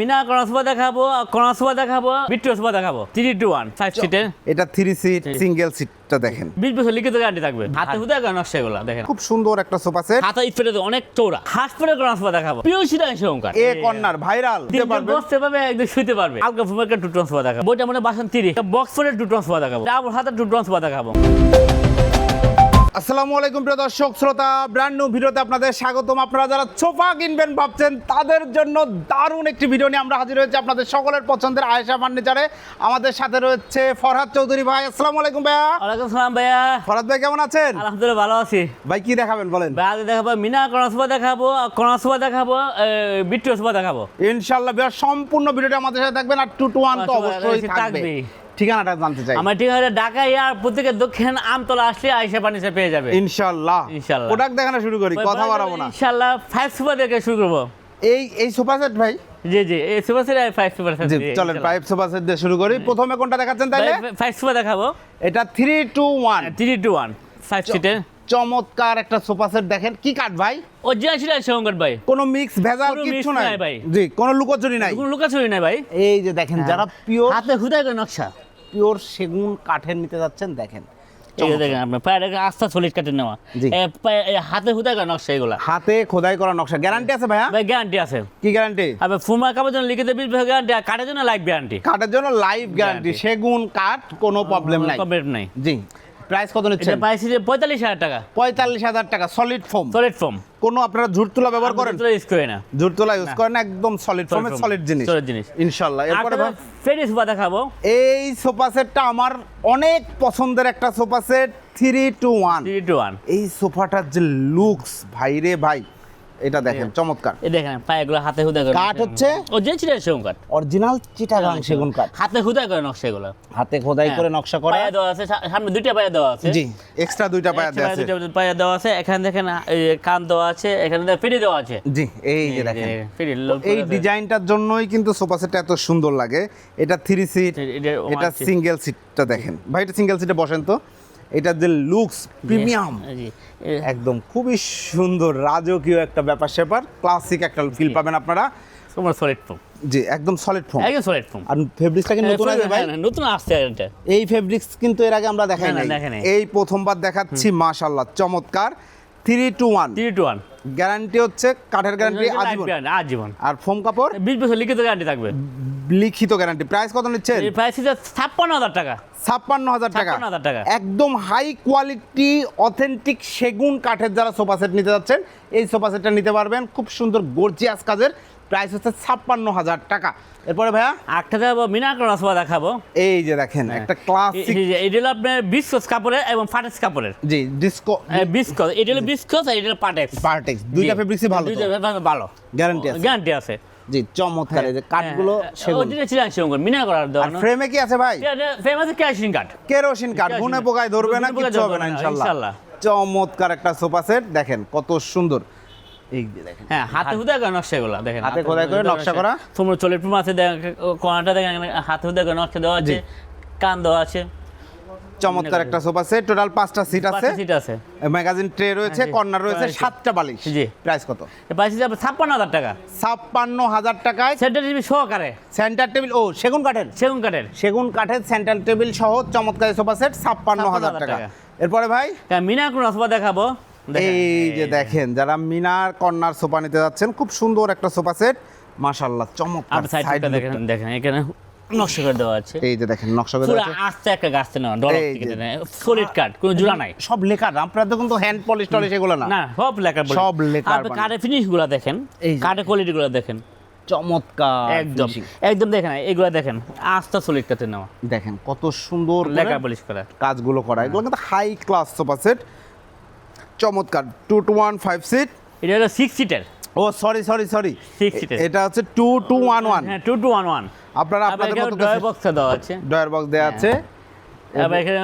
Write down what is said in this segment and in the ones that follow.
মিনা কনসোফা দেখাবো কনসোফা দেখাবো বিট্টু দেখাবো। থ্রি টু ওয়ান ফাইভ সিটের এটা থ্রি সিট সিঙ্গেল সিটটা দেখেন। বিশ বছর লিখিত গ্যারান্টি থাকবে। হাতে হুদা কেন নকশা এগুলো দেখেন। খুব সুন্দর একটা সোফা সেট হাতা স্পেটে অনেক চৌড়া হাত স্পেটে কনসোফা দেখাবো। প্রিয় সিটা এসে ওঙ্কার এ কর্নার ভাইরাল দিতে পারবেন বসতে পারবে একদম শুতে পারবে। হালকা ফুমাকে টু টন সোফা দেখাবো। বইটা মানে বাসন তিরিশ। বক্স ফোরে টু টন সোফা দেখাবো। ডাবল হাতে টু টন সোফা দেখাবো। আসসালামু আলাইকুম প্রিয় দর্শক শ্রোতা ব্র্যান্ড নিউ ভিডিওতে আপনাদের স্বাগতম। আপনারা যারা সোফা কিনবেন ভাবছেন তাদের জন্য দারুণ একটি ভিডিও নিয়ে আমরা হাজির হয়েছি আপনাদের সকলের পছন্দের আয়েশা ফার্নিচারে। আমাদের সাথে রয়েছে ফরহাদ চৌধুরী ভাই। আসসালামু আলাইকুম ভাইয়া। ওয়ালাইকুম সালাম ভাইয়া। ফরহাদ ভাই কেমন আছেন? আলহামদুলিল্লাহ ভালো আছি। ভাই কি দেখাবেন বলেন? ভাই আগে দেখাবো মিনা কনসোফা দেখাবো কনসোফা দেখাবো বিট্টু সোফা দেখাবো। ইনশাআল্লাহ ভাইয়া সম্পূর্ণ ভিডিওটা আমাদের সাথে থাকবেন আর টু টু ওয়ান তো অবশ্যই থাকবে। ঠিকানাটা জানতে চাই। আমার ঠিকানা ঢাকা ইয়ার প্রত্যেকের দক্ষিণ আমতলা আসলে পানিসে পেয়ে যাবে। ইনশাআল্লাহ। ইনশাআল্লাহ। প্রোডাক্ট দেখানো শুরু করি কথা বাড়াবো না। ইনশাল্লাহ ফাইভ সুপার দেখে শুরু করব। এই এই সোফা সেট ভাই? জি জি এই সুপার সেট ফাইভ সুপার জি চলেন পাইপ সোফা সেট দিয়ে শুরু করি। প্রথমে কোনটা দেখাচ্ছেন তাইলে? ফাইভ সুপার দেখাবো। এটা three two one three two one five সিটের চমৎকার একটা সোফা সেট দেখেন। কি কাঠ ভাই? অরিজিনাল ছিল সঙ্গত ভাই। কোনো মিক্স ভেজাল কিছু নাই। ভাই। জি কোনো লুকোচুরি নাই। কোনো লুকাচুরি নাই ভাই। এই যে দেখেন যারা পিওর হাতে হুদায় করে নকশা। পিওর সেগুন কাঠের নিতে যাচ্ছেন দেখেন। দেখেন আপনার পায়ের আস্থা সলিড কাটে নেওয়া। হাতে হুদায় করে নকশা এগুলা। হাতে খোদাই করা নকশা। গ্যারান্টি আছে ভাইয়া? ভাই গ্যারান্টি আছে। কি গ্যারান্টি ফুমা কাপের জন্য লিখিত গ্যারান্টি কাঠের জন্য লাইফ গ্যারান্টি কাঠের জন্য গ্যারান্টি সেগুন কাঠ কোনো প্রবলেম নাই। কমপ্লিট নাই। জি। প্রাইস কত এটা নিচ্ছেন যে পঁয়তাল্লিশ হাজার টাকা। পঁয়তাল্লিশ হাজার টাকা সলিড ফোম সলিড ফোম কোনো আপনারা ঝুট তুলা ব্যবহার করেন? ইউজ করে না। ঝুট তুলা ইউজ করেন একদম সলিড ফোমে সলিড জিনিস। সলিড জিনিস। ইনশাল্লাহ। এরপরে ফেরি সোফা দেখাবো। এই সোফা সেটটা আমার অনেক পছন্দের একটা sofa set three two one three two one এই সোফাটার যে লুকস ভাই রে ভাই এটা দেখেন চমৎকার। এই দেখেন পায়েগুলো হাতে হুদা করে কাঠ হচ্ছে? ও যে ছিল সেগুন কাঠ। অরিজিনাল চিটাগাং সেগুন কাঠ। হাতে হুদা করে নকশা এগুলো। হাতে খোদাই করে নকশা করা। পায়ে দেওয়া আছে সামনে দুইটা পায়ে দেওয়া আছে। জি। এক্সট্রা দুইটা পায়া দেওয়া আছে। দুইটা পায়ে দেওয়া আছে। এখানে দেখেন এই কান দেওয়া আছে এখানে ফেরি দেওয়া আছে। জি এই যে দেখেন। এই ডিজাইনটার জন্যই কিন্তু সোফা সেটটা এত সুন্দর লাগে। এটা থ্রি সিট এটা সিঙ্গেল সিটটা দেখেন। ভাই এটা সিঙ্গেল সিটে বসেন তো। এটা যে লুকস প্রিমিয়াম একদম খুবই সুন্দর রাজকীয় একটা ব্যাপার স্যাপার ক্লাসিক একটা ফিল পাবেন আপনারা। তোমার সলিড ফোম জি একদম সলিড ফোম একদম সলিড ফোম আর ফেব্রিক্সটা কি নতুন আছে ভাই? নতুন আসছে এটা এই ফেব্রিক্স কিন্তু এর আগে আমরা দেখাই নাই। এই প্রথমবার দেখাচ্ছি মাশাআল্লাহ চমৎকার। Three two one three two one guarantee হচ্ছে কাঠের গ্যারান্টি আজীবন। আজীবন। আর ফোম কাপড়? বিশ বছর লিখিত গ্যারান্টি থাকবে। লিখিত গ্যারান্টি প্রাইস কত নিচ্ছে প্রাইস ছাপ্পান্ন হাজার টাকা। ছাপ্পান্ন হাজার টাকা। হাজার টাকা। একদম হাই কোয়ালিটি অথেন্টিক সেগুন কাঠের যারা সোফা সেট নিতে যাচ্ছেন এই সোফা সেটটা নিতে পারবেন। খুব সুন্দর গর্জিয়াস কাজের প্রাইস হচ্ছে ছাপ্পান্ন হাজার টাকা। এরপরে ভাইয়া? আটটা দেখাবো মিনা রসবা দেখাবো। এই যে দেখেন একটা ক্লাসিক এই এটা হলো আপনার বিস্কস কাপড়ের এবং পাটেক্স কাপড়ের। জি ডিসকো বিস্কস এটা হলো বিস্কস আর এটা হলো পাটেক্স। পার্টেক্স দুইটা ফেব্রিক্সই ভালো দুইটা fabrics ভালো গ্যারান্টি আছে। গ্যারান্টি আছে। জি চমৎকার এই যে কাঠগুলো সেগুন। ওদিনে ছিলেন সেগুন মিনা করার দাও আর ফ্রেমে কি আছে ভাই? ফেমাস ক্যাশিং কাঠ কেরোসিন কাঠ কেরোসিন গুনে। পোকায় ধরবে না কিছু হবে না ইনশাল্লাহ। চমৎকার একটা সোফা সেট দেখেন কত সুন্দর। এই দেখেন। হ্যাঁ হাতে হুদা করে নকশা দেখেন হাতে খোদাই করে নকশা করা? তোমরা চলের পুমা আছে কোনাটা দেখেন হাতে হুদা করে নকশা দেওয়া আছে কান দেওয়া আছে। চমৎকার একটা সোফা সেট টোটাল পাঁচটা সিট আছে। সিট আছে। ম্যাগাজিন ট্রে রয়েছে কর্নার রয়েছে রয়েছে। সাতটা বালিশ। জি। প্রাইস কত? পাইছি যাবে ছাপ্পান্ন হাজার টাকা। ছাপ্পান্ন হাজার টাকায় সেন্টার টিভি সহকারে। সেন্টার টেবিল ও সেগুন কাঠের? সেগুন কাঠের। সেগুন কাঠের সেন্টার টেবিল সহ চমৎকার সোফা সেট ছাপ্পান্ন হাজার টাকা। এরপরে ভাই? মিনা কোন রসবা দেখাবো। এই যে দেখেন যারা মিনার কর্নার সোফা নিতে যাচ্ছেন খুব সুন্দর একটা সোফা সেট। মাশাল্লাহ চমৎকার সাইড দেখেন দেখেন এখানে নকশা করে দেওয়া আছে। এই যে দেখেন নকশা করে পুরো। আস্তে একটা ডলার থেকে। সলিড কাঠ কোনো জোড়া নাই। সব লেখা আপনার তো হ্যান্ড পলিশ টলিশ এগুলো না। না সব লেখা সব আপনি। কাঠের ফিনিশগুলা দেখেন। কাঠের কোয়ালিটি গুলো দেখেন। চমৎকার একদম একদম দেখেন এগুলো দেখেন আস্তে সলিড কাঠে নেওয়া। দেখেন কত সুন্দর লেখা পলিশ করা। কাজগুলো করা। এগুলো কিন্তু হাই ক্লাস সোফা সেট চমৎকার two two one five seat এটা হলো সিক্স সিটের ও sorry sorry sorry Six seater। এটা হচ্ছে টু টু ওয়ান ওয়ান হ্যাঁ টু টু ওয়ান ওয়ান আপনারা আপনাদের মতো ড্রয়ার বক্সটা দেওয়া আছে। ডয়ার বক্স দেওয়া আছে। আবার এখানে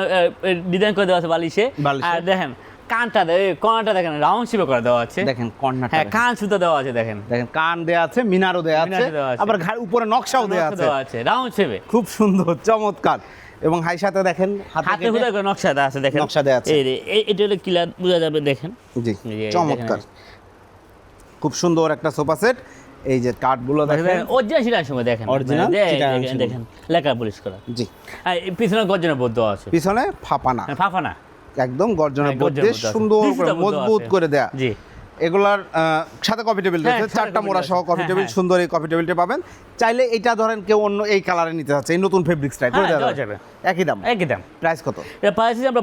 ডিজাইন করে দেওয়া আছে বালিশে। আর দেখেন কানটা কোনাটা দেখেন রাউন্ড শেপে করে দেওয়া আছে। দেখেন কর্নারটা হ্যাঁ কান সুতো দেওয়া আছে দেখেন। দেখেন কান দেয়া আছে মিনারও দেয়া আছে। দেওয়া আছে। আবার ঘাড় উপরে নকশাও দেয়া আছে। দেওয়া আছে রাউন্ড শেপে খুব সুন্দর চমৎকার। এবং হাই সাথে দেখেন হাতে হুদা করে নকশা দেওয়া আছে দেখেন। নকশা দেওয়া আছে। এই এটা হলো কিলার বোঝা যাবে দেখেন। জি চমৎকার। খুব সুন্দর একটা সোফা সেট। এই যে কাঠগুলো দেখেন অরিজিনাল সিটার সময় দেখেন। Original মানে দেখেন- লেখা পুলিশ করা। জি। আর পিছনে গর্জনের বদ্ধ আছে। পিছনে ফাপানা। ফাফা না একদম গর্জনের হ্যাঁ, আছে। সুন্দর করে মজবুত করে দেয়া। জি। এগুলার সাথে কফি টেবিল হ্যাঁ, রয়েছে। চারটা মোড়া সহ। কফি হ্যাঁ, টেবিল হ্যাঁ। সুন্দর এই কফি টেবিলটা পাবেন। চাইলে এটা ধরেন কেউ অন্য এই কালারে নিতে চাচ্ছে এই নতুন ফেব্রিক্সটাই করে হ্যাঁ, দেওয়া যাবে। একই দাম। একই দাম। প্রাইস কত? পাইছি আমরা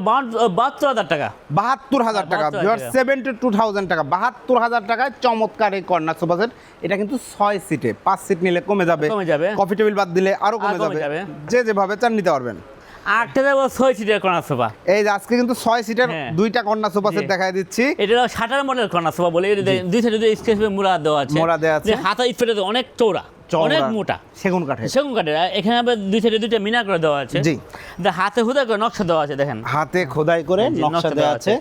বাহাত্তর হাজার টাকা। বাহাত্তর হাজার টাকা। 72,000 টাকা। সেভেন্টি টু থাউজেন্ড টাকা। বাহাত্তর হাজার টাকায় চমৎকার এই কর্নার সোফা সেট এটা কিন্তু ছয় সিটে পাঁচ সিট নিলে কমে যাবে। কমে যাবে। কফি টেবিল বাদ দিলে আরও কমে যাবে। যে যেভাবে চান নিতে পারবেন। আটটা যাব ছয় সিটের কর্নার সোফা। এই যে আজকে কিন্তু ছয় সিটের হ্যাঁ। দুইটা কর্নার সোফা সেট দেখাই দিচ্ছি। এটা হলো ষাটার মডেল কর্নার সোফা বলে দুই সাইডে দুই স্কেচ মোড়া দেওয়া আছে। মোড়া দেওয়া আছে। হাতা স্পেটে অনেক চৌড়া অনেক মোটা। সেগুন কাঠের। সেগুন কাঠের। এখানে আবার দুই সাইডে দুইটা মিনা করে দেওয়া আছে। জি। হাতে হুদা করে নকশা দেওয়া আছে দেখেন। হাতে খোদাই করে নকশা দেওয়া আছে।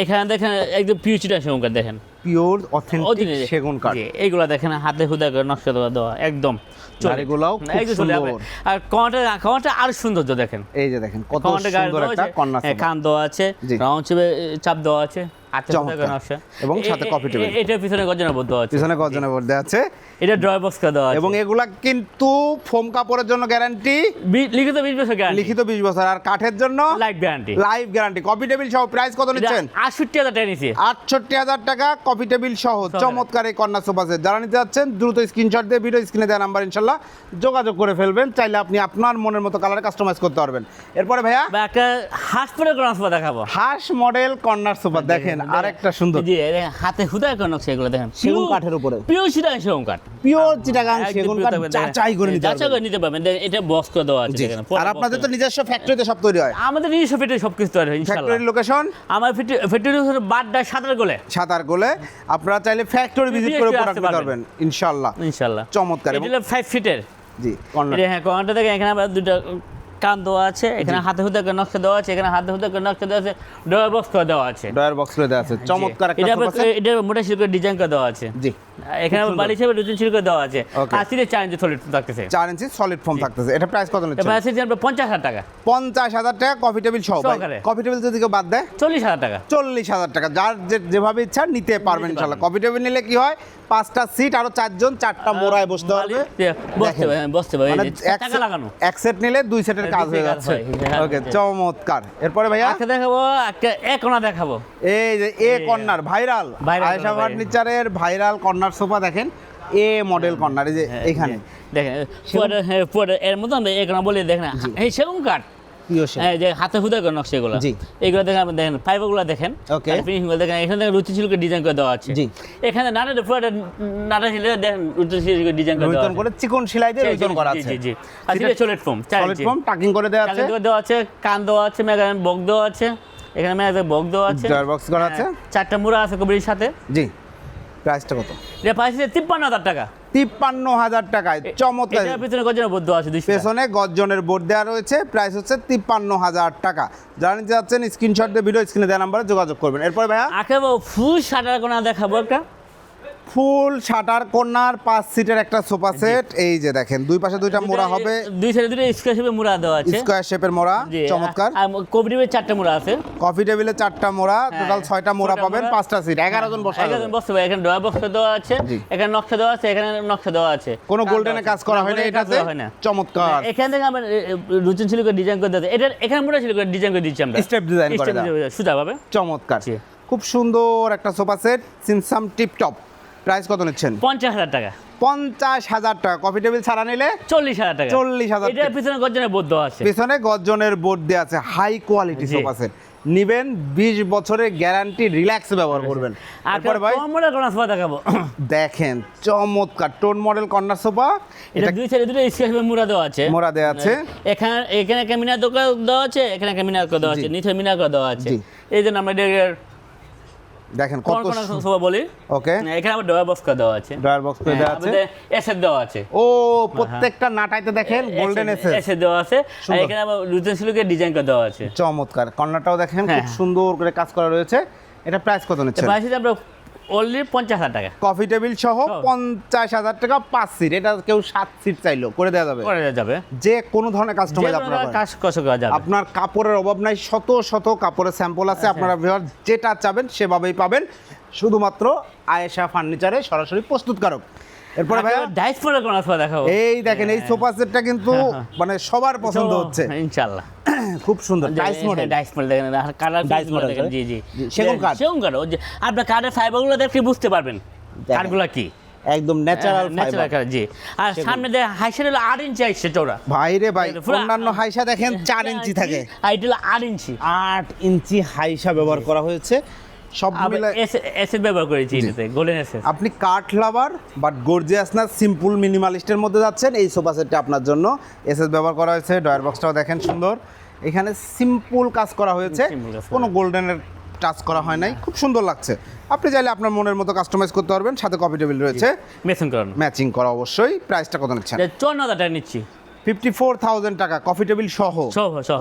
এখানে দেখেন একদম পিউচিটা সেগুন কাঠ দেখেন। পিওর অথেন্টিক সেগুন কাঠ। এইগুলা দেখেন হাতে হুদা করে নকশা দেওয়া দেওয়া একদম। খুব। সুন্দর। আর সৌন্দর্য দেখেন। এই যে দেখেন কত সুন্দর একটা কর্নার হ্যাঁ, কান দেওয়া আছে চেপে চাপ দেওয়া আছে এবং সাথে এ- coffee table। এ- এটার পিছনে গর্জনা বদ্ধ আছে। পিছনে মধ্যে আছে। এটা ড্রয় বক্স দেওয়া আছে। এবং এগুলা কিন্তু ফোম কাপড়ের জন্য গ্যারান্টি লিখিত বিশ বছর গ্যারান্টি লিখিত বিশ বছর। আর কাঠের জন্য life guarantee live guarantee coffee table সহ প্রাইস কত নিচ্ছেন? আটষট্টি হাজার টাকা নিছি আটষট্টি হাজার টাকা কফি টেবিল সহ চমৎকার এই কন্যা সোফা সেট। যারা নিতে যাচ্ছেন দ্রুত স্ক্রিনশট দিয়ে ভিডিও স্ক্রিনে দেওয়া নাম্বার ইনশাল্লাহ যোগাযোগ করে ফেলবেন। চাইলে আপনি আপনার মনের মতো কালারে কাস্টমাইজ করতে পারবেন। এরপরে ভাইয়া? একটা হাসপাতাল করার সময় দেখাবো। হাঁস মডেল কর্নার সোফা দেখেন আরেকটা সুন্দর। জি হাতে হুদায় করে নকশা এগুলো দেখেন। সেগুন কাঠের উপরে। পিও সিটাং সেগুন কাঠ। পিওর চিটাগাং সেগুন কাঠ। যাচাই করে নিতে যাচাই করে নিতে পারবেন। এটা বক্স করে দেওয়া আছে দেখেন, আর আপনাদের তো নিজস্ব ফ্যাক্টরিতে সব তৈরি হয়। আমাদের নিজস্ব ফেটে সব কিছু তৈরি হয় ইনশাল্লাহ। ফ্যাক্টরির লোকেশন আমার ফেটে হচ্ছে বাড্ডা সাঁতার গোলে সাতার গোলে আপনারা চাইলে ফ্যাক্টরি ভিজিট করে প্রোডাক্ট নিতে পারবেন। ইনশাআল্লাহ। ইনশাল্লাহ চমৎকার। এটা হলো 5 ফিটের জি কর্নার হ্যাঁ কর্নারটা দেখেন এখানে আবার দুটো কান দেওয়া আছে এখানে হাতে হুতে করে নকশা দেওয়া আছে এখানে হাতে হুতে করে নকশা দেওয়া আছে ডয়ার বক্স করে দেওয়া আছে। ডয়ার বক্স করে দেওয়া আছে। চমৎকার একটা এটা এটা মোটা শিল্পের ডিজাইন করে দেওয়া আছে। জি। এখানে বালি হিসেবে করে দেওয়া আছে। চার ইঞ্চি থলে থাকতেছে। চার ইঞ্চি সলিড ফোম থাকতেছে। এটা প্রাইস কত নিচ্ছে যে আমরা পঞ্চাশ হাজার টাকা। পঞ্চাশ হাজার টাকা কফি টেবিল সহ কফি টেবিল যদি কেউ বাদ দেয়? চল্লিশ হাজার টাকা। চল্লিশ হাজার টাকা। যার যেভাবে ইচ্ছা নিতে পারবেন ইনশাল্লাহ কফি টেবিল নিলে কি হয়? পাঁচটা সিট আরও চারজন চারটা মোড়ায় বসতে পারবে বসতে। পারবে হ্যাঁ, বসতে পারবে এই মানে টাকা লাগানো। এক সেট নিলে দুই সেটের কাজ হয়ে যাচ্ছে। হ্যাঁ, ওকে হ্যাঁ। চমৎকার। এরপরে ভাইয়া? দেখাবো একটা এক দেখাবো। এই যে এ কর্নার ভাইরাল। আয়েশা ফার্নিচারের ভাইরাল কর্নার সোফা দেখেন। এ মডেল কর্নার এই যে হ্যাঁ, এখানে। দেখেন পুরো হ্যাঁ এর মতো আমরা এক কোনা বলে দেখেন এই সেগুন কাঠ। হ্যাঁ যে হাতে হুদা করে নকশা এগুলো। এগুলো দেখেন আপনি দেখেন ফাইবারগুলো দেখেন। Okay. ফিনিশিংগুলো দেখেন এখানে দেখেন রুচি শিল্পের ডিজাইন করে দেওয়া আছে। এখানে নানা নানা শিল্পে দেখেন রুচি ডিজাইন করে দেওয়া করে চিকন সেলাই দিয়ে জি, করা আছে। জি জি। আর সেটা- solid foam solid foam talking করে দেওয়া আছে। দেওয়া আছে কান দেওয়া আছে মেগান বক দেওয়া আছে। এখানে একটা বক্স দেওয়া আছে। জার বক্স করা আছে। হ্যাঁ, চারটা মুড়া আছে কবির সাথে। জি প্রাইসটা কত? এটা পাইছে তিপ্পান্ন হাজার টাকা। তিপ্পান্ন হাজার টাকায় চমৎকার। এটা পিছনে বোর্ড দেওয়া আছে পেছনে গজনের বোর্ড দেওয়া রয়েছে প্রাইস হচ্ছে তিপ্পান্ন হাজার টাকা। যারা নিতে যাচ্ছেন স্ক্রিনশট দিয়ে ভিডিও স্ক্রিনে দেওয়া নাম্বারে যোগাযোগ করবেন। এরপর ভাইয়া? আকেবো ফুল শাটার কোনা দেখাবো একটা। ফুল শাটার কর্নার পাঁচ সিটের একটা সোফা সেট। এই যে দেখেন দুই পাশে দুইটা মোড়া হবে। দুই সাইডে দুটো স্কোয়ার শেপে মুড়া দেওয়া আছে। স্কোয়ার শেপের মোড়া চমৎকার। আর কোভিডের চারটা মুড়া আছে। কফি টেবিলে চারটা মোড়া টোটাল ছয়টা মোড়া পাবেন পাঁচটা সিট এগারো জন বসা এখানে যাবে। বসতে এখানে ডয়া বক্স দেওয়া আছে এখানে নকশা দেওয়া আছে এখানে নকশা দেওয়া আছে। কোনো গোল্ডেনে কাজ করা হয় না এটাতে। হয় চমৎকার। এখান থেকে আমরা রুচিন ছিল করে ডিজাইন করে দিতে এটা এখানে মোড়া ছিল করে ডিজাইন করে দিচ্ছি আমরা। Step design করে দেওয়া। সুজা পাবে। চমৎকার। খুব সুন্দর একটা সোফা সেট সিনসাম টিপটপ। প্রাইস কত নিচ্ছেন? পঞ্চাশ হাজার টাকা। পঞ্চাশ হাজার টাকা। কফি টেবিল ছাড়া নিলে চল্লিশ হাজার টাকা। চল্লিশ হাজার এটার। পিছনে গর্জনের বদ্ধ আছে। পিছনে গজ্জনের বোর্ড দেওয়া আছে। High quality. সোফা সেট নিবেন বিশ বছরের গ্যারান্টি রিল্যাক্স ব্যবহার করবেন। আর এরপরে ভাই কম মডেল কোন সোফা দেখাবো। দেখেন চমৎকার। Tone model corner sofa. এটা দুই সাইডে দুটো স্কোয়ার মুড়া দেওয়া আছে। মোড়া দেওয়া আছে। এখানে এখানে একটা মিনার দেওয়া আছে এখানে একটা মিনার দেওয়া আছে। নিচে মিনার দেওয়া আছে। এই জন্য আমরা দেখেন কত সোফা বলি? ওকে। এখানে আবার ডয়ার বক্স দেওয়া আছে। ডয়ার বক্স করে দেওয়া আছে। এসের দেওয়া আছে। ও প্রত্যেকটা নাটাইতে দেখেন গোল্ডেন এসে এসে দেওয়া আছে। আর এখানে আবার রুচেন সিলুকের ডিজাইন করে দেওয়া আছে। চমৎকার। কর্নারটাও দেখেন খুব হ্যাঁ। সুন্দর করে কাজ করা রয়েছে। এটা প্রাইস কত নিচ্ছেন? প্রাইস আমরা অনলি পঞ্চাশ হাজার টাকা। কফি টেবিল সহ। পঞ্চাশ হাজার টাকা পাঁচ সিট এটা কেউ সাত সিট চাইলো করে দেওয়া যাবে। করে দেওয়া যাবে। যে কোনো ধরনের কাস্টমাইজ কোনো কাজ করা যাবে। আপনার কাপড়ের অভাব নাই শত শত কাপড়ের স্যাম্পল আছে আপনারা ভিউয়ার যেটা চাবেন সেভাবেই পাবেন। শুধুমাত্র আয়েশা ফার্নিচারে সরাসরি প্রস্তুতকারক এরপরে ভাইয়া ডাইস পরে কোন সোফা দেখাবো এই দেখেন এই সোফা সেটটা কিন্তু মানে সবার পছন্দ হচ্ছে। ইনশাআল্লাহ। খুব সুন্দর টাইস মডেল ডাইস মডেল দেখেন কালার model, দেখেন জি জি। সেগুন কাঠ। সেগুন কাঠ আপনার কাঠের ফাইবারগুলো দেখে বুঝতে পারবেন কাঠগুলো কি? একদম ন্যাচারাল ন্যাচারাল জি। আর সামনে দেখে হাইসের হলো আট ইঞ্চি চৌড়া ভাই রে ভাই অন্যান্য হাইসা দেখেন চার ইঞ্চি থাকে। আর এটা হলো আট ইঞ্চি। আট ইঞ্চি হাইসা ব্যবহার করা হয়েছে। সব মিলে এসএস ব্যবহার করেছি এটাতে গোল্ডেন এসএস আপনি কাঠ লাভার বাট গর্জিয়াস না সিম্পল মিনিমালিস্টের মধ্যে যাচ্ছেন। এই সোফা সেটটা আপনার জন্য। এসএস ব্যবহার করা হয়েছে ডয়ার বক্সটাও দেখেন সুন্দর। এখানে সিম্পল কাজ করা হয়েছে। করা। কোনো গোল্ডেনের টাচ করা হয় নাই। খুব সুন্দর লাগছে। আপনি চাইলে আপনার মনের মতো কাস্টমাইজ করতে পারবেন। সাথে কপি টেবিল রয়েছে। মেশিন করানো। ম্যাচিং করা অবশ্যই। প্রাইসটা কত নিচ্ছেন? চুয়ান্ন হাজার টাকা নিচ্ছি। টাকা কফি টেবিল সহ।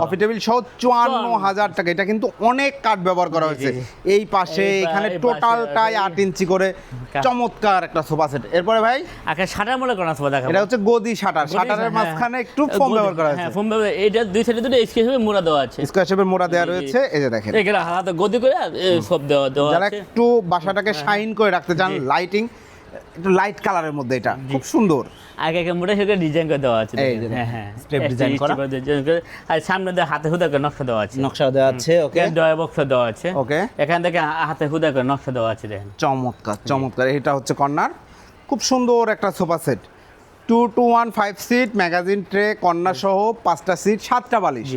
কফি টেবিল সহ চুয়ান্ন। হাজার টাকা। এটা কিন্তু অনেক কাঠ ব্যবহার করা হয়েছে। এই পাশে এখানে টোটালটাই আট ইঞ্চি করে চমৎকার একটা সোফা সেট এরপরে ভাই? আগে শাটার মনে করা সোফা দেখাবো? এটা হচ্ছে গদি শাটার। শাটারের হ্যাঁ, মাঝখানে হ্যাঁ। একটু ফোম ব্যবহার করা হ্যাঁ হয়েছে। ফোম ব্যবহার এটা দুই সাইডে দুটো স্কেচ হবে মোড়া দেওয়া আছে। স্কোয়ার শেপের মোড়া দেওয়া। রয়েছে। এই যে দেখেন। হাতে গদি করে সব দেওয়া দেওয়া যারা একটু বাসাটাকে শাইন করে রাখতে চান লাইটিং একটু লাইট কালারের মধ্যে এটা। খুব সুন্দর। আগে আগে মোটা সেটা ডিজাইন করে দেওয়া আছে। এই দেখেন। হ্যাঁ হ্যাঁ। করা। আর সামনে দিয়ে হাতে হুদা করে নকশা দেওয়া আছে। নকশা দেওয়া আছে ওকে ডয় বক্স দেওয়া আছে। ওকে এখান থেকে হাতে হুদা করে নকশা দেওয়া আছে দেখেন। চমৎকার চমৎকার। এটা হচ্ছে কর্নার। খুব সুন্দর একটা sofa set two two one five seat magazine tray corner সহ পাঁচটা সিট সাতটা বালিশ।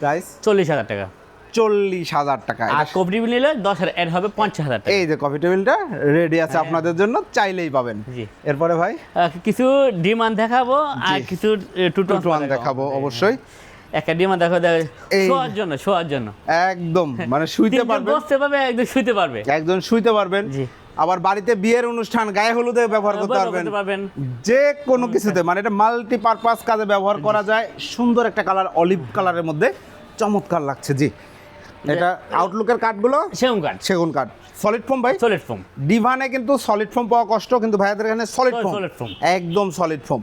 প্রাইস চল্লিশ হাজার টাকা। চল্লিশ হাজার টাকা। আর এটা- কবরি নিলে দশ হাজার অ্যাড হবে পঞ্চাশ হাজার টাকা। এই যে কফি টেবিলটা রেডি আছে আপনাদের জন্য চাইলেই পাবেন। জি। এরপরে ভাই? কিছু ডিমান্ড দেখাবো আর কিছু টু টু টু ওয়ান দেখাবো। অবশ্যই। একটা ডিমান্ড দেখো শোয়ার জন্য শোয়ার জন্য। একদম মানে শুইতে পারবেন। বসতে পারবে একদম শুইতে পারবে। একজন শুইতে পারবেন। জি। আবার বাড়িতে বিয়ের অনুষ্ঠান গায়ে হলুদে ব্যবহার করতে পারবেন। করতে পারবেন। যে কোনো কিছুতে মানে এটা মাল্টি পারপাস কাজে ব্যবহার করা যায়। সুন্দর একটা কালার অলিভ কালারের মধ্যে চমৎকার লাগছে জি। এটা আউটলুকের কাঠগুলো সেগুন কাঠ সেগুন কাঠ সলিড ফোম ভাই? সলিড ফোম ডিভানে কিন্তু সলিড ফোম পাওয়া কষ্ট কিন্তু ভাইয়াদের এখানে সলিড ফোম Solid foam। একদম সলিড ফোম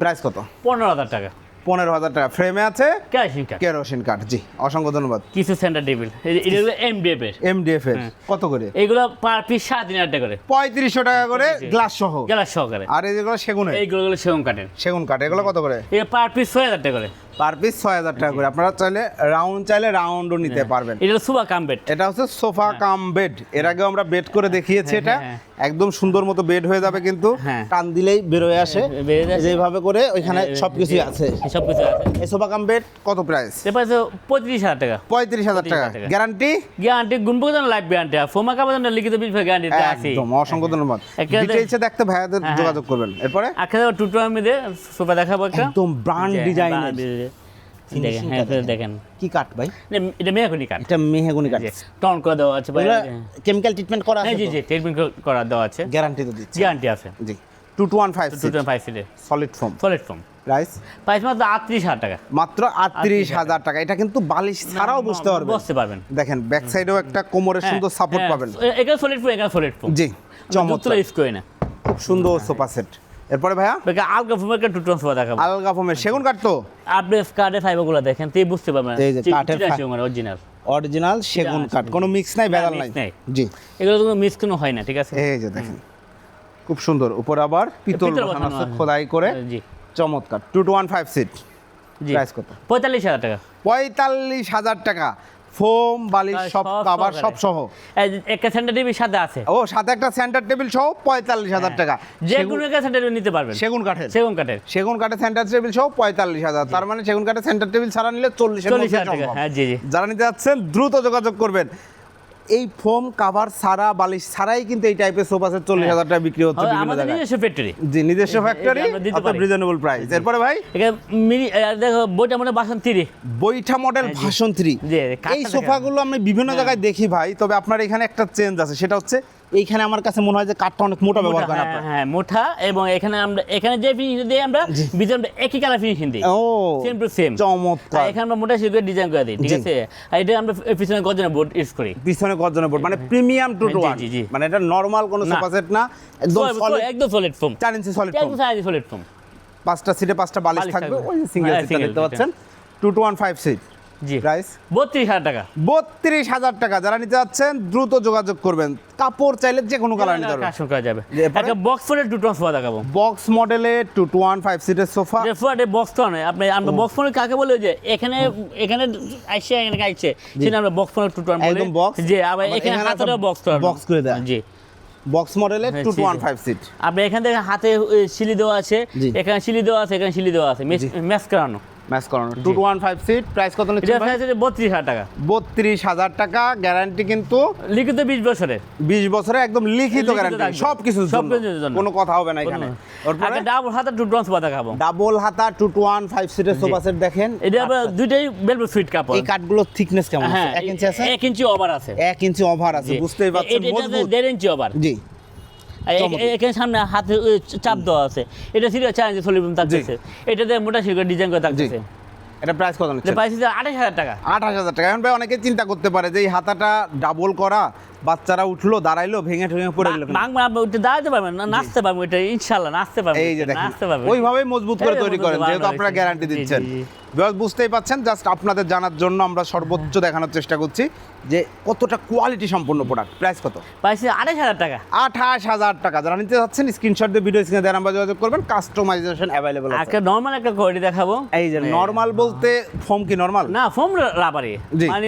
প্রাইস কত? পনেরো হাজার টাকা। পনেরো হাজার টাকা। ফ্রেমে আছে? ক্যাশিং কাঠ কেরোসিন কাঠ জি। অসংখ্য ধন্যবাদ। কিছু সেন্টার টেবিল এগুলো এমডিএফ এর। এমডিএফ এর। হ্যাঁ। কত করে? এগুলো পার পিস সাড়ে তিন হাজার টাকা করে। পঁয়ত্রিশশো টাকা করে গ্লাস সহ। গ্যালাস সহকারে। আর এই যেগুলো সেগুনের? এইগুলো সেগুন কাঠের সেগুন কাঠ এগুলো কত করে? এই পার পিস ছয় হাজার টাকা করে। পার পিস ছয় হাজার টাকা করে। আপনারা চাইলে রাউন্ড চাইলে রাউন্ডও নিতে পারবেন। এটা হলো সুবা কামবেট এটা হচ্ছে সোফা কাম বেড এর আগেও আমরা বেড করে দেখিয়েছি হ্যাঁ, এটা। হ্যাঁ, একদম সুন্দর মতো বেড হয়ে যাবে কিন্তু। হ্যাঁ। টান দিলেই বেরোয় আসে। যেভাবে করে ওইখানে সবকিছুই আছে। সব কিছু আছে। এই সোফা কাম বেড কত প্রাইস পঁয়ত্রিশ হাজার টাকা। পঁয়ত্রিশ হাজার টাকা। গ্যারান্টি গ্যারান্টি গুণবো যেন লাইফ গ্যারান্টি ফোমা কাপড় লিখিত বিল গ্যারান্টি আছে। একদম অসংখ্য ধন্যবাদ। ডিটেইলসে দেখতে ভাইয়াদের হ্যাঁ, যোগাযোগ করবেন। এরপরে? আখে টুটুয়ার মধ্যে সোফা দেখাবো একদম ব্র্যান্ড brand design। দেখেন Finishing টা দেখেন। দেখেন। কি কাঠ ভাই? এটা- এটা মেয়াকুনি এটা মেহগুনি কাঠ। টন করে দেওয়া আছে বাইরে। কেমিক্যাল ট্রিটমেন্ট করা আছে জি জি ট্রিটমেন্ট করা দেওয়া আছে। গ্যারান্টি তো দিচ্ছি। গ্যারান্টি আছে। জি। Two two one five two five সিটের solid foam solid foam price price মাত্র আটত্রিশ হাজার টাকা। মাত্র আটত্রিশ হাজার টাকা। এটা কিন্তু বালিশ ছাড়াও বুঝতে পারবেন। বসতে পারবেন। দেখেন ব্যাক সাইডেও একটা কোমরের হ্যাঁ, সুন্দর সাপোর্ট হ্যাঁ, পাবেন। এখানে সলিড ফোম এখানে সলিড ফোম জি চমৎকার। ইউজ করি না খুব সুন্দর সোফা সেট। এরপরে ভাইয়া? আলগা ফোমের একটা টু টোন দেখাবো। আলগা ফোমের সেগুন কাঠ তো? আপনি কার্ডে ফাইবারগুলো দেখেন তুই বুঝতে পারবেন এই যে কাঠের অরিজিনাল অরিজিনাল সেগুন কাঠ কোনো মিক্স নাই mix নাই। জি। এগুলো কোনো মিস কোনো হয় না ঠিক আছে? এই যে দেখেন। খুব সুন্দর। উপর আবার পিতল। খোদাই করে। জি। চমৎকার। Two two one five seat জি। প্রাইস কত? পঁয়তাল্লিশ হাজার টাকা। পঁয়তাল্লিশ হাজার টাকা। ফোম বালিশ সব কাভার সব সহ। একটা সেন্টার টেবিল সাথে আছে। ও সাথে একটা সেন্টার টেবিল সহ পঁয়তাল্লিশ হাজার টাকা। যে কোনো একটা সেন্টার নিতে পারবেন। সেগুন কাঠের। সেগুন কাঠের। সেগুন কাঠের সেন্টার টেবিল সহ পঁয়তাল্লিশ হাজার। তার মানে সেগুন কাঠের সেন্টার টেবিল ছাড়া নিলে চল্লিশ চল্লিশ হাজার টাকা। হ্যাঁ জি জি। যারা নিতে যাচ্ছেন দ্রুত যোগাযোগ করবেন। এই ফোম কাভার সারা বালিশ সারাই কিন্তু এই টাইপের সোফা সেট চল্লিশ হাজার টাকা বিক্রি হচ্ছে বিভিন্ন জায়গায়। নিজস্ব ফ্যাক্টরি জি নিজস্ব ফ্যাক্টরি পারি। রিজনেবল প্রাইস এরপরে ভাই? মিনি দেখো বইটা মডেল ভাষণ থ্রি বৈঠা মডেল ভাষণ থ্রি এই সোফাগুলো আমি বিভিন্ন হ্যাঁ। জায়গায় দেখি ভাই তবে আপনার এখানে একটা চেঞ্জ আছে সেটা হচ্ছে এইখানে আমার কাছে মনে হয় যে কাঠটা অনেক মোটা ব্যবহার করেন হ্যাঁ, হ্যাঁ মোটা এবং এখানে আমরা এখানে যে ফিনিশিং দিই আমরা ভিতরে একই কালার ফিনিশিং দিই। ও সেম টু সেম চমৎকার। এখানে আমরা মোটা শিখে ডিজাইন করে দিই ঠিক আছে? আর এটা আমরা পিছনে গজনা বোর্ড ইউজ করি। পিছনে গর্জনের বোর্ড মানে প্রিমিয়াম টু টু ওয়ান। মানে এটা নরমাল কোনো। সোফা সেট না একদম solid একদম সলিড ফোম চার ইঞ্চি সলিড একদম সাইজ সলিড ফোম পাঁচটা সিটে পাঁচটা বালিশ থাকবে। ওই সিঙ্গেল হ্যাঁ, single দেখতে পাচ্ছেন? Two two one five seat. Price? বত্রিশ হাজার টাকা। বত্রিশ হাজার টাকা। যারা নিতে যাচ্ছেন দ্রুত যোগাযোগ করবেন। কাপড় চাইলে যে কোনো কালার নিতে পারবেন। করা যাবে। একটা বক্স ফোনের টু টোন সোফা দেখাবো। বক্স মডেলে টু টু ওয়ান ফাইভ সিটের সোফা যে ফোনে বক্স ফোন আপনি আমরা বক্স ফোনে কাকে বলে যে এখানে এখানে আইসে এখানে সেটা আমরা বক্স টু একদম আবার আবার এখানে বক্স করে দেয়া। জি। বক্স মডেলে two two one five seat আপনি এখান থেকে হাতে সিলি দেওয়া আছে। এখানে সিলি দেওয়া আছে এখানে সিলি দেওয়া আছে। ম্যাচ করানো। ম্যাচ করানো two two one five seat price কত নিচ্ছে বত্রিশ হাজার টাকা। বত্রিশ হাজার টাকা গ্যারান্টি কিন্তু লিখিত বিশ বছরের বিশ বছরে একদম লিখিত গ্যারান্টি সব জন্য। কোনো কথা হবে না এখানে। ডাবল হাতে টু টোন সোফা দেখাবো ডাবল হাতা টু টু ওয়ান ফাইভ সিটের সোফা সেট দেখেন। এটা আবার দুইটাই বেলভেট সুইট কাপড়। এই কাঠগুলোর থিকনেস কেমন আছে? হ্যাঁ এক ইঞ্চি আছে? এক ইঞ্চি ওভার আছে। এক ইঞ্চি ওভার আছে বুঝতেই পারছেন মজবুত। দেড় ইঞ্চি ওভার জি। এখানে সামনে হাতে চাপ দেওয়া আছে। এটা সিরিয়াল চ্যালেঞ্জ সলিউশন থাকতেছে। এটাতে মোটা সিলভার ডিজাইন করে থাকতেছে। এটা প্রাইস কত পাইছি আঠাশ হাজার টাকা। আঠাশ হাজার টাকা। এখন ভাই অনেকে চিন্তা করতে পারে যে এই হাতাটা ডাবল করা বাচ্চারা উঠল দাঁড়াইলো ভেঙে ঠেঙে পড়ে গেল বাংলা আপনি ওইটা দাঁড়াতে পারবেন না নাচতে পারবেন ওইটা ইনশাল্লাহ নাচতে পারবেন এই যে দেখেন নাচতে পারবেন ওইভাবে মজবুত করে তৈরি করেন যেহেতু আপনারা গ্যারান্টি দিচ্ছেন। বিকজ বুঝতেই পাচ্ছেন জাস্ট আপনাদের জানার জন্য আমরা সর্বোচ্চ দেখানোর চেষ্টা করছি যে কতটা কোয়ালিটি সম্পন্ন প্রোডাক্ট প্রাইস কত? পাইছি আঠাশ হাজার টাকা। আঠাশ হাজার টাকা। যারা নিতে চাচ্ছেন স্ক্রিনশট দিয়ে ভিডিও স্ক্রিনে নাম্বার যোগাযোগ করবেন কাস্টমাইজেশন অ্যাভেলেবল আছে। একটা নর্মাল একটা কোয়ালিটি দেখাবো। এই যে নর্মাল বলতে ফোম কি নর্মাল না ফোম রাবারি মানে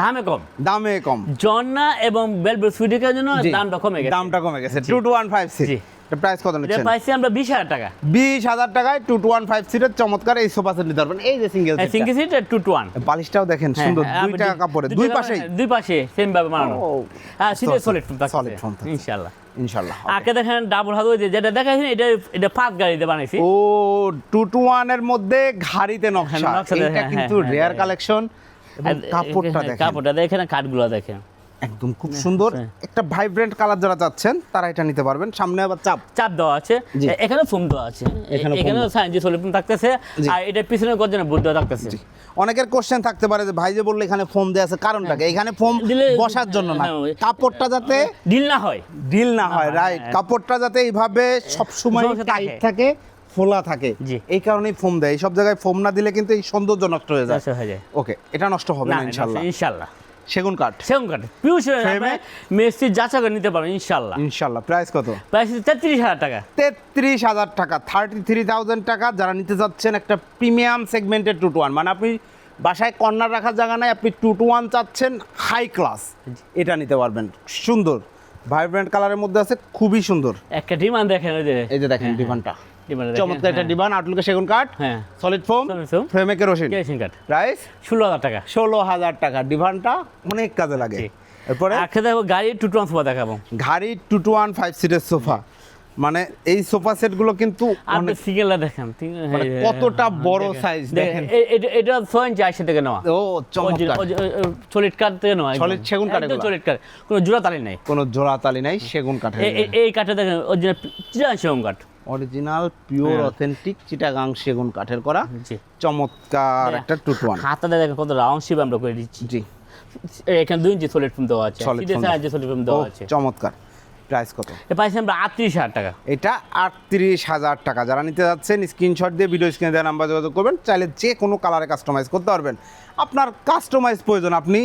দামে কম। দামে কম। জন্না এবং বেলবেল সুইটিকের জন্য দামটা কমে গেছে। দামটা কমে গেছে। Two two one five six. Price কত নিচ্ছেন? পাইছি আমরা বিশ হাজার টাকা। বিশ হাজার টাকায় টু টু ওয়ান ফাইভ সিটের চমৎকার এই সোফা সেট নিতে পারবেন। এই যে সিঙ্গেল সিঙ্গি সিট টু। টু ওয়ান বালিশটাও দেখেন সুন্দর দুইটা কাপড়ে দুই পাশেই। দুই পাশে সেম ভাবে বানানো। হ্যাঁ সিটে সলিড ফোন foam থাকছে। ইনশাআল্লাহ। ইনশাল্লাহ আগে দেখেন ডাবল হাত ওই যেটা দেখাইছেন এটা এটা গাড়িতে বানাইছি। ও টু টু ওয়ানের মধ্যে ঘাড়িতে নকশা। হ্যাঁ, এটা হ্যাঁ, কিন্তু হ্যাঁ, রেয়ার হ্যাঁ। কালেকশন এবং কাপড়টা দেখেন। কাপড়টা দেখেন কাঠগুলো দেখেন। একদম খুব সুন্দর। হ্যাঁ। একটা ভাইব্রেন্ট কালার যারা চাচ্ছেন তারা এটা নিতে পারবেন। সামনে আবার চাপ। চাপ দেওয়া আছে। এখানে ফোম দেওয়া আছে। এখানে সাইন যে সলিড থাকতেছে। আর এটা পিছনে গর্জনে বুদ্ধ থাকতেছে? অনেকের কোশ্চেন থাকতে পারে যে ভাই যে বললে এখানে ফোম দেওয়া আছে কারণটাকে এখানে ফোম বসার জন্য না। হ্যাঁ, কাপড়টা যাতে ডিল না হয়। ঢিল না হয় হয়, রাইট হ্যাঁ। কাপড়টা যাতে এইভাবে সব সময় সবসময় টাইট থাকে। ফোলা থাকে। জি। এই কারণেই ফোম দেয়। সব জায়গায় ফোম না দিলে কিন্তু এই সৌন্দর্য নষ্ট হয়ে যায়। হয়ে ওকে এটা নষ্ট হবে না না ইনশাল্লাহ। ইনশাল্লাহ। সেগুন কাঠ। সেগুন কাঠ। পিউস Frame এ? মেসি যাচা করে নিতে পারবেন ইনশাল্লাহ ইনশাল্লাহ প্রাইস কত? প্রাইস তেত্রিশ হাজার টাকা। তেত্রিশ হাজার টাকা। থার্টি থ্রি থাউজেন্ড টাকা। যারা নিতে চাচ্ছেন একটা প্রিমিয়াম সেগমেন্টের টু টু ওয়ান মানে আপনি বাসায় কর্নার রাখার জায়গা নাই আপনি টু টু ওয়ান চাচ্ছেন হাই ক্লাস এটা নিতে পারবেন। সুন্দর। ভাইব্রেন্ট কালারের মধ্যে আছে খুবই সুন্দর। একটা ডিমান্ড দেখেন এই যে দেখেন ডিভানটা ডিমান্ড চমৎকার একটা ডিভান আটলুকে সেগুন কাঠ হ্যাঁ। সলিড ফোম ফ্রেমে কেরোসিন কেরোসিন কাঠ। প্রাইস ষোলো হাজার টাকা। ষোলো হাজার টাকা। ডিভানটা অনেক কাজে লাগে। এরপরে? দেখো গাড়ি টু ট্রান্সফার দেখাবো। ঘাড়ি টু টু ওয়ান ফাইভ সিটের সোফা মানে এই সোফা সেটগুলো কিন্তু আপনি সিঙ্গেলটা দেখেন মানে কতটা বড় size দেখেন। এটা ছয় ইঞ্চি আশি থেকে নেওয়া। ও চমৎকার। সলিড কাঠ থেকে নেওয়া Solid সেগুন কাঠ? সলিড কাঠ। কোনো জোড়া তালি নাই। কোনো জোড়া তালি নাই সেগুন এ- এই কাঠে দেখেন অরিজিনাল চিরান সেগুন কাঠ। Original pure. অথেন্টিক চিটাগাং সেগুন কাঠের করা। চমৎকার একটা টু টু ওয়ান হাতাটা দেখেন কত রাউন্ড শেপ আমরা করে দিচ্ছি। জি। এখানে দুই ইঞ্চি সলিড ফোম দেওয়া আছে ইঞ্চি সলিড ফোম দেওয়া আছে। চমৎকার। প্রাইস কত? পাইছি আমরা আটত্রিশ হাজার টাকা। এটা আটত্রিশ হাজার টাকা। যারা নিতে যাচ্ছেন স্ক্রিনশট দিয়ে ভিডিও স্ক্রিনে দেওয়া নাম্বার যোগাযোগ করবেন চাইলে যে কোনো কালারে কাস্টমাইজ করতে পারবেন। আপনার কাস্টমাইজ প্রয়োজন আপনি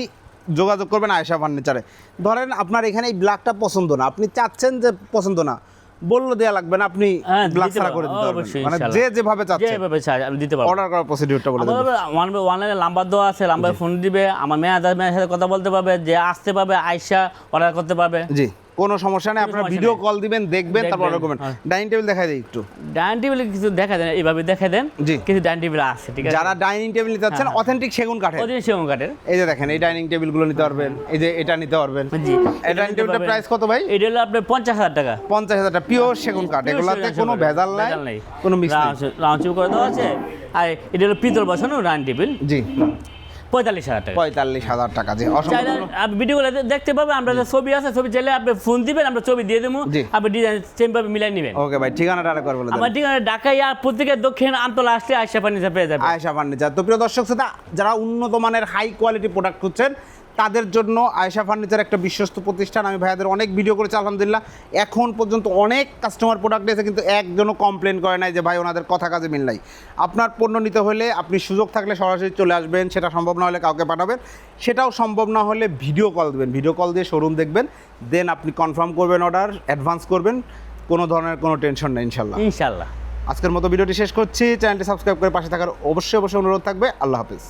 যোগাযোগ করবেন আয়সা ফার্নিচারে। ধরেন আপনার এখানে এই ব্ল্যাকটা পছন্দ না আপনি চাচ্ছেন যে পছন্দ না বলল দেয়া লাগবে না আপনি হ্যাঁ, ব্ল্যাক ছাড়া করে দিতে পারবেন। মানে যে যেভাবে চাচ্ছে। যেভাবে চাই আমি দিতে পারব। অর্ডার করার প্রসিডিউরটা বলে দেবেন ওয়ান অনলাইনে নাম্বার দেওয়া আছে নাম্বার ফোন দিবে আমার মেয়ে আদার মেয়ের সাথে কথা বলতে পারবে যে আসতে পারবে আইসা অর্ডার করতে পারবে। জি। কোনো সমস্যা নেই আপনারা ভিডিও কল দিবেন দেখবেন তারপর অর্ডার করবেন হ্যাঁ। ডাইনিং টেবিল দেখাই দিই একটু। ডাইনিং টেবিল কিছু দেখা দেন এইভাবে দেখা দেন। কিছু ডাইনিং টেবিল আছে ঠিক আছে? যারা ডাইনিং টেবিল নিতে যাচ্ছেন হ্যাঁ। অথেন্টিক সেগুন কাঠের। ওদের সেগুন কাঠের। এই যে দেখেন এই ডাইনিং টেবিলগুলো নিতে পারবেন এই যে এটা নিতে পারবেন। জি। এই ডাইনিং টেবিলটার প্রাইস কত ভাই? এটা হলো আপনার পঞ্চাশ হাজার টাকা। পঞ্চাশ হাজার টাকা পিওর সেগুন কাঠ। এগুলাতে কোনো ভেজাল নাই কোনো মিক্স নাই। রাউন্ড করে দেওয়া আছে। আর এটা হলো পিতল বসানো ডাইনিং টেবিল জি। পঁয়তাল্লিশ হাজার টাকা। পঁয়তাল্লিশ হাজার টাকা জি আপনি ভিডিওগুলো দেখতে পাবেন আমরা যে ছবি আছে ছবি চাইলে আপনি ফোন দিবেন আমরা ছবি দিয়ে দেবো। আপনি ডিজাইন সেমভাবে মিলাই নেবেন। ওকে ভাই ঠিকানাটা আরেকবার বলে আমার ঠিকানা ঢাকা আর প্রত্যেকের দক্ষিণ আমতলা আসলে আয়সা ফার্নিচার পেয়ে যাবে আয়সা ফার্নিচার। তো প্রিয় দর্শক শ্রোতা যারা উন্নত মানের হাই কোয়ালিটি প্রোডাক্ট খুঁজছেন তাদের জন্য আয়েশা ফার্নিচার একটা বিশ্বস্ত প্রতিষ্ঠান। আমি ভাইয়াদের অনেক ভিডিও করেছি আলহামদুলিল্লাহ। এখন পর্যন্ত অনেক কাস্টমার প্রোডাক্ট এসে কিন্তু একজনও কমপ্লেন করে নাই যে ভাই ওনাদের কথা কাজে মিল নাই। আপনার পণ্য নিতে হলে আপনি সুযোগ থাকলে সরাসরি চলে আসবেন সেটা সম্ভব না হলে কাউকে পাঠাবেন। সেটাও সম্ভব না হলে ভিডিও কল দেবেন। ভিডিও কল দিয়ে শোরুম দেখবেন দেন আপনি কনফার্ম করবেন অর্ডার অ্যাডভান্স করবেন। কোনো ধরনের কোনো টেনশন নেই ইনশাল্লাহ ইনশাল্লাহ আজকের মতো ভিডিওটি শেষ করছি। চ্যানেলটি সাবস্ক্রাইব করে পাশে থাকার অবশ্যই অবশ্যই অনুরোধ থাকবে। আল্লাহ হাফিজ।